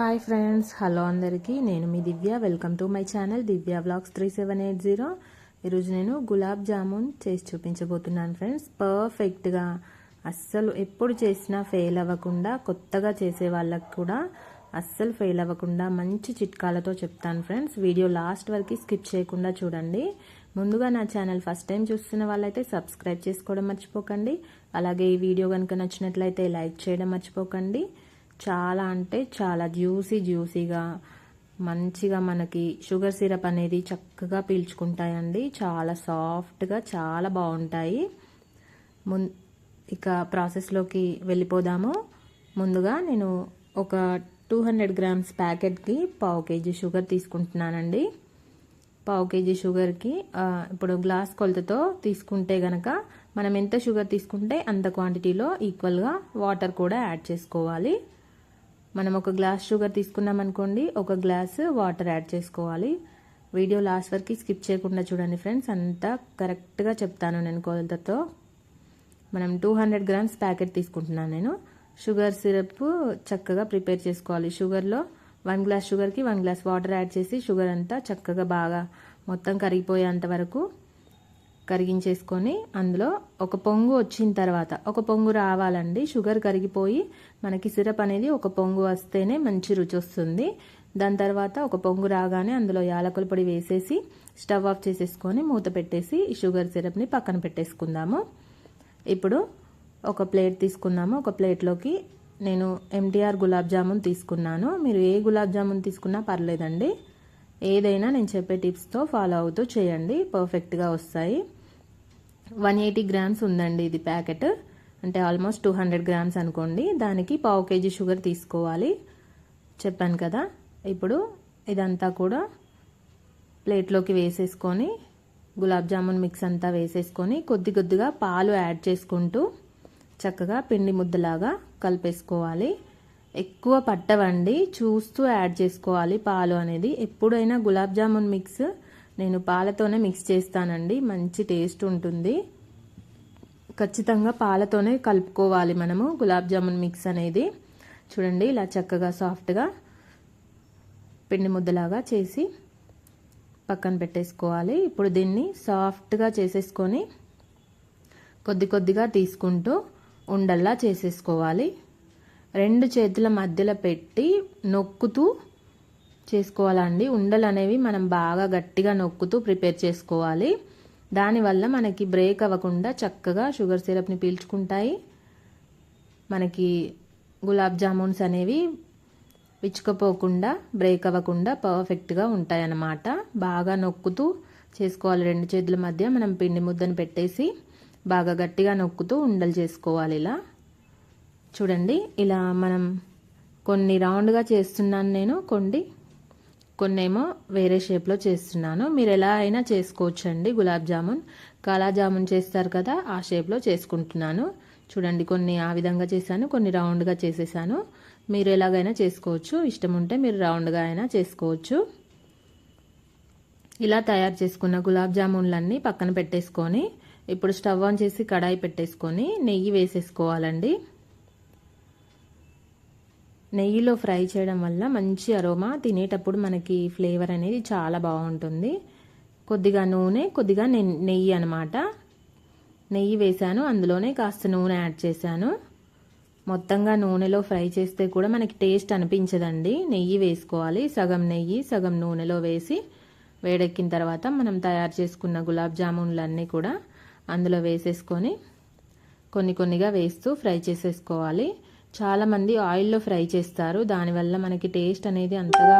Hi friends hello అందరికీ. నేను మీ Divya. Welcome to my channel Divya vlogs three seven eight zero ఈరోజు నేను గులాబ్ జామున్ చేసి చూపించబోతున్నాను ఫ్రెండ్స్ పర్ఫెక్ట్గా అస్సలు ఎప్పుడు చేసినా ఫెయిల్ అవ్వకుండా కొత్తగా చేసే వాళ్ళకు కూడా అస్సలు ఫెయిల్ అవ్వకుండా మంచి చిట్కాలతో చెప్తాను ఫ్రెండ్స్ వీడియో లాస్ట్ వరకు స్కిప్ చేయకుండా చూడండి. ముందుగా నా ఛానల్ ఫస్ట్ టైం చూస్తున్న వాళ్ళైతే సబ్స్క్రైబ్ చేసుకోవడం మర్చిపోకండి. అలాగే ఈ వీడియో కనుక నచ్చినట్లయితే లైక్ చేయడం మర్చిపోకండి. చాలా అంటే చాలా జ్యూసీ జ్యూసీగా మంచిగా మనకి షుగర్ సిరప్ అనేది చక్కగా పీల్చుకుంటాయండి. చాలా సాఫ్ట్గా చాలా బాగుంటాయి. ముం ఇక ప్రాసెస్లోకి వెళ్ళిపోదాము. ముందుగా నేను ఒక టూ హండ్రెడ్ గ్రామ్స్ ప్యాకెట్కి పావు కేజీ షుగర్ తీసుకుంటున్నానండి. పావు కేజీ షుగర్కి ఇప్పుడు గ్లాస్ కొలతతో తీసుకుంటే గనక మనం ఎంత షుగర్ తీసుకుంటే అంత క్వాంటిటీలో ఈక్వల్గా వాటర్ కూడా యాడ్ చేసుకోవాలి. మనం ఒక గ్లాస్ షుగర్ తీసుకున్నాం అనుకోండి ఒక గ్లాస్ వాటర్ యాడ్ చేసుకోవాలి. వీడియో లాస్ట్ వరకు స్కిప్ చేయకుండా చూడండి ఫ్రెండ్స్ అంతా కరెక్ట్గా చెప్తాను నేను కొలతతో. మనం టూ హండ్రెడ్ గ్రామ్స్ ప్యాకెట్ తీసుకుంటున్నాను నేను. షుగర్ సిరప్ చక్కగా ప్రిపేర్ చేసుకోవాలి. షుగర్లో వన్ గ్లాస్ షుగర్కి వన్ గ్లాస్ వాటర్ యాడ్ చేసి షుగర్ అంతా చక్కగా బాగా మొత్తం కరిగిపోయేంత వరకు కరిగించేసుకొని అందులో ఒక పొంగు వచ్చిన తర్వాత ఒక పొంగు రావాలండి. షుగర్ కరిగిపోయి మనకి సిరప్ అనేది ఒక పొంగు వస్తేనే మంచి రుచి వస్తుంది. దాని తర్వాత ఒక పొంగు రాగానే అందులో యాలకుల పొడి వేసేసి స్టవ్ ఆఫ్ చేసేసుకొని మూత పెట్టేసి ఈ షుగర్ సిరప్ని పక్కన పెట్టేసుకుందాము. ఇప్పుడు ఒక ప్లేట్ తీసుకున్నాము ఒక ప్లేట్లోకి నేను ఎంటీఆర్ గులాబ్ జామున్ తీసుకున్నాను. మీరు ఏ గులాబ్ జామున్ తీసుకున్నా పర్లేదండి. ఏదైనా నేను చెప్పే టిప్స్తో ఫాలో అవుతూ చేయండి. పర్ఫెక్ట్గా వస్తాయి. వన్ ఎయిటీ గ్రామ్స్ ఉందండి ఇది ప్యాకెట్. అంటే ఆల్మోస్ట్ టూ హండ్రెడ్ గ్రామ్స్ అనుకోండి. దానికి పావు కేజీ షుగర్ తీసుకోవాలి. చెప్పాను కదా. ఇప్పుడు ఇదంతా కూడా ప్లేట్లోకి వేసేసుకొని గులాబ్ జామున్ మిక్స్ అంతా వేసేసుకొని కొద్ది కొద్దిగా పాలు యాడ్ చేసుకుంటూ చక్కగా పిండి ముద్దలాగా కలిపేసుకోవాలి. ఎక్కువ పట్టవండి. చూస్తూ యాడ్ చేసుకోవాలి పాలు అనేది. ఎప్పుడైనా గులాబ్ జామున్ మిక్స్ నేను పాలతోనే మిక్స్ చేస్తానండి. మంచి టేస్ట్ ఉంటుంది. ఖచ్చితంగా పాలతోనే కలుపుకోవాలి మనము గులాబ్ జామున్ మిక్స్ అనేది. చూడండి ఇలా చక్కగా సాఫ్ట్గా పిండి ముద్దలాగా చేసి పక్కన పెట్టేసుకోవాలి. ఇప్పుడు దీన్ని సాఫ్ట్గా చేసేసుకొని కొద్ది కొద్దిగా తీసుకుంటూ ఉండల్లా చేసేసుకోవాలి. రెండు చేతుల మధ్యలో పెట్టి నొక్కుతూ చేసుకోవాలండి. ఉండలు అనేవి మనం బాగా గట్టిగా నొక్కుతూ ప్రిపేర్ చేసుకోవాలి. దానివల్ల మనకి బ్రేక్ అవ్వకుండా చక్కగా షుగర్ సిరప్ని పీల్చుకుంటాయి. మనకి గులాబ్ జామున్స్ అనేవి విచ్చుకపోకుండా బ్రేక్ అవ్వకుండా పర్ఫెక్ట్గా ఉంటాయి అన్నమాట బాగా నొక్కుతూ చేసుకోవాలి. రెండు చేతుల మధ్య మనం పిండి ముద్దను పెట్టేసి బాగా గట్టిగా నొక్కుతూ ఉండలు చేసుకోవాలి ఇలా. చూడండి ఇలా మనం కొన్ని రౌండ్గా చేస్తున్నాను నేను. కొన్ని కొన్నేమో వేరే షేప్లో చేస్తున్నాను. మీరు ఎలా అయినా చేసుకోవచ్చండి. గులాబ్ జామున్ కాలా జామున్ చేస్తారు కదా ఆ షేప్లో చేసుకుంటున్నాను. చూడండి కొన్ని ఆ విధంగా చేశాను కొన్ని రౌండ్గా చేసేసాను. మీరు ఎలాగైనా చేసుకోవచ్చు. ఇష్టం ఉంటే మీరు రౌండ్గా అయినా చేసుకోవచ్చు. ఇలా తయారు చేసుకున్న గులాబ్ జామున్లన్నీ పక్కన పెట్టేసుకొని ఇప్పుడు స్టవ్ ఆన్ చేసి కడాయి పెట్టేసుకొని నెయ్యి వేసేసుకోవాలండి. నెయ్యిలో ఫ్రై చేయడం వల్ల మంచి అరోమా తినేటప్పుడు మనకి ఫ్లేవర్ అనేది చాలా బాగుంటుంది. కొద్దిగా నూనె కొద్దిగా నెయ్యి అనమాట నెయ్యి వేసాను అందులోనే కాస్త నూనె యాడ్ చేశాను. మొత్తంగా నూనెలో ఫ్రై చేస్తే కూడా మనకి టేస్ట్ అనిపించదండి. నెయ్యి వేసుకోవాలి సగం నెయ్యి సగం నూనెలో వేసి వేడెక్కిన తర్వాత మనం తయారు చేసుకున్న గులాబ్ జామున్లన్నీ కూడా అందులో వేసేసుకొని కొన్ని కొన్నిగా వేస్తూ ఫ్రై చేసేసుకోవాలి. చాలామంది ఆయిల్లో ఫ్రై చేస్తారు. దానివల్ల మనకి టేస్ట్ అనేది అంతగా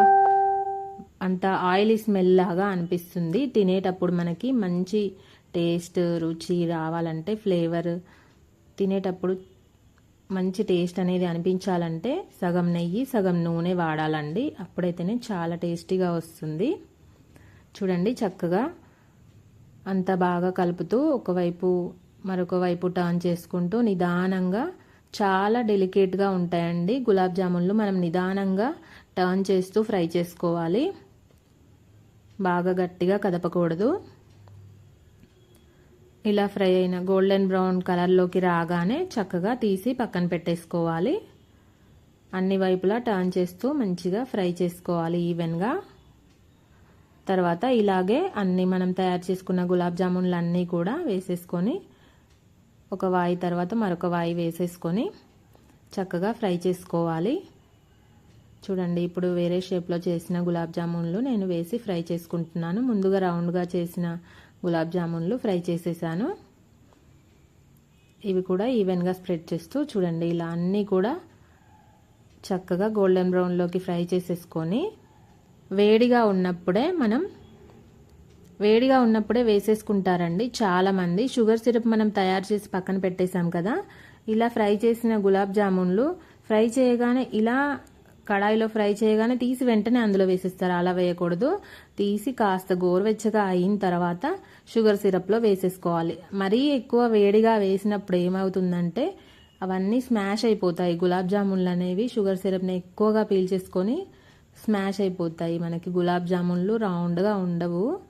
అంత ఆయిలీ స్మెల్ లాగా అనిపిస్తుంది. తినేటప్పుడు మనకి మంచి టేస్ట్ రుచి రావాలంటే ఫ్లేవర్ తినేటప్పుడు మంచి టేస్ట్ అనేది అనిపించాలంటే సగం నెయ్యి సగం నూనె వాడాలండి. అప్పుడైతేనే చాలా టేస్టీగా వస్తుంది. చూడండి చక్కగా అంత బాగా కలుపుతూ ఒకవైపు మరొక వైపు టర్న్ చేసుకుంటూ నిదానంగా చాలా డెలికేట్గా ఉంటాయండి. గులాబ్ జామున్లు మనం నిదానంగా టర్న్ చేస్తూ ఫ్రై చేసుకోవాలి. బాగా గట్టిగా కదపకూడదు. ఇలా ఫ్రై అయిన గోల్డెన్ బ్రౌన్ కలర్లోకి రాగానే చక్కగా తీసి పక్కన పెట్టేసుకోవాలి. అన్ని వైపులా టర్న్ చేస్తూ మంచిగా ఫ్రై చేసుకోవాలి ఈవెన్గా. తర్వాత ఇలాగే అన్ని మనం తయారు చేసుకున్న గులాబ్ జామున్లు అన్నీ కూడా వేసేసుకొని ఒక వాయి తర్వాత మరొక వాయి వేసేసుకొని చక్కగా ఫ్రై చేసుకోవాలి. చూడండి ఇప్పుడు వేరే షేప్లో చేసిన గులాబ్ జామున్లు నేను వేసి ఫ్రై చేసుకుంటున్నాను. ముందుగా రౌండ్గా చేసిన గులాబ్ జామున్లు ఫ్రై చేసేసాను. ఇవి కూడా ఈవెన్గా స్ప్రెడ్ చేస్తూ చూడండి ఇలా అన్నీ కూడా చక్కగా గోల్డెన్ బ్రౌన్లోకి ఫ్రై చేసేసుకొని వేడిగా ఉన్నప్పుడే మనం వేడిగా ఉన్నప్పుడే వేసేసుకుంటారండి చాలామంది షుగర్ సిరప్ మనం తయారు చేసి పక్కన పెట్టేసాం కదా. ఇలా ఫ్రై చేసిన గులాబ్ జామున్లు ఫ్రై చేయగానే ఇలా కడాయిలో ఫ్రై చేయగానే తీసి వెంటనే అందులో వేసేస్తారు. అలా వేయకూడదు. తీసి కాస్త గోరువెచ్చగా అయిన తర్వాత షుగర్ సిరప్లో వేసేసుకోవాలి. మరీ ఎక్కువ వేడిగా వేసినప్పుడు ఏమవుతుందంటే అవన్నీ స్మాష్ అయిపోతాయి. గులాబ్ జామున్లు అనేవి షుగర్ సిరప్ని ఎక్కువగా పీల్చేసుకొని స్మాష్ అయిపోతాయి. మనకి గులాబ్ జామున్లు రౌండ్గా ఉండవు.